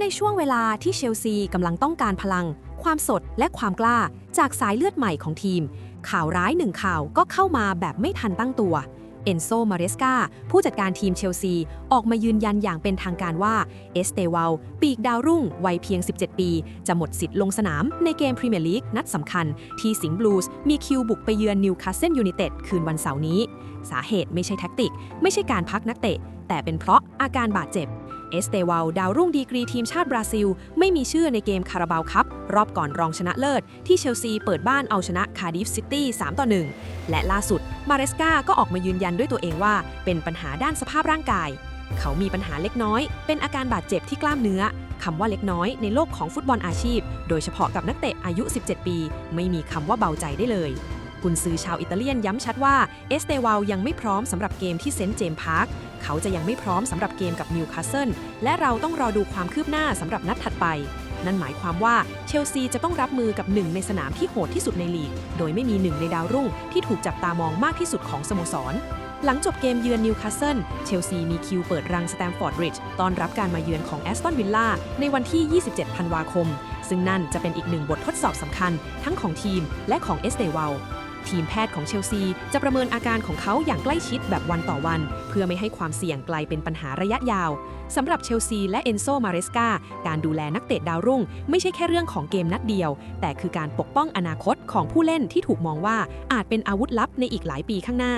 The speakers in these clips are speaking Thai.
ในช่วงเวลาที่เชลซีกำลังต้องการพลัง ความสดและความกล้าจากสายเลือดใหม่ของทีม ข่าวร้ายหนึ่งข่าวก็เข้ามาแบบไม่ทันตั้งตัว เอนโซ มาเรสกาผู้จัดการทีมเชลซี ออกมายืนยันอย่างเป็นทางการว่า เอสเตวาลปีกดาวรุ่ง วัยเพียง 17 ปี จะหมดสิทธิ์ลงสนามในเกมพรีเมียร์ลีกนัดสำคัญ ที่สิงห์บลูส์มีคิวบุกไปเยือนนิวคาสเซิลยูไนเต็ดคืนวันเสาร์นี้ สาเหตุไม่ใช่แท็กติก ไม่ใช่การพักนักเตะ แต่เป็นเพราะอาการบาดเจ็บ เอสเตวาลดาวรุ่งดีกรีทีมชาติบราซิล ไม่มีชื่อในเกมคาราบาวคัพรอบก่อนรองชนะเลิศ ที่เชลซีเปิดบ้านเอาชนะคาร์ดิฟซิตี้3ต่อ1 และล่าสุด มาเรสกาก็ออกมายืนยันด้วยตัวเองว่า เป็นปัญหาด้านสภาพร่างกาย เขามีปัญหาเล็กน้อย เป็นอาการบาดเจ็บที่กล้ามเนื้อคำว่าเล็กน้อยในโลกของฟุตบอลอาชีพ โดยเฉพาะกับนักเตะอายุ 17 ปี ไม่มีคำว่าเบาใจได้เลย กุนซือชาวอิตาเลียนย้ำชัดว่าเอสเตวาลยังไม่พร้อมสำหรับเกมที่เซนต์เจมส์พาร์คเขาจะยังไม่พร้อมสำหรับเกมกับนิวคาสเซิลและเราต้องรอดูความคืบหน้าสำหรับนัดถัดไป นั่นหมายความว่าเชลซีจะต้องรับมือกับหนึ่งในสนามที่โหดที่สุดในลีก โดยไม่มีหนึ่งในดาวรุ่งที่ถูกจับตามองมากที่สุดของสโมสรหลังจบเกมเยือนนิวคาสเซิลเชลซีมีคิวเปิดรังสแตมฟอร์ดบริดจ์ตอนรับการมาเยือนของแอสตันวิลล่าในวันที่ 27 ธันวาคม ซึ่งนั่นจะเป็นอีกหนึ่งบททดสอบสำคัญทั้งของทีมและของเอสเตวาล ทีมแพทย์ของเชลซี จะประเมินอาการของเขาอย่างใกล้ชิดแบบวันต่อวัน เพื่อไม่ให้ความเสี่ยงกลายเป็นปัญหาระยะยาวสำหรับเชลซีและเอนโซมาเรสกาการดูแลนักเตะดาวรุ่ง ไม่ใช่แค่เรื่องของเกมนัดเดียว แต่คือการปกป้องอนาคตของผู้เล่นที่ถูกมองว่าอาจเป็นอาวุธลับในอีกหลายปีข้างหน้า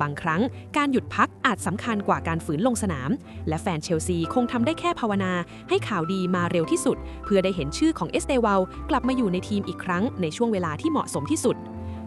บางครั้งการหยุดพักอาจสำคัญกว่าการฝืนลงสนาม และแฟนเชลซีคงทำได้แค่ภาวนา ให้ข่าวดีมาเร็วที่สุด เพื่อได้เห็นชื่อของเอสเตวาลกลับมาอยู่ในทีมอีกครั้งในช่วงเวลาที่เหมาะสมที่สุด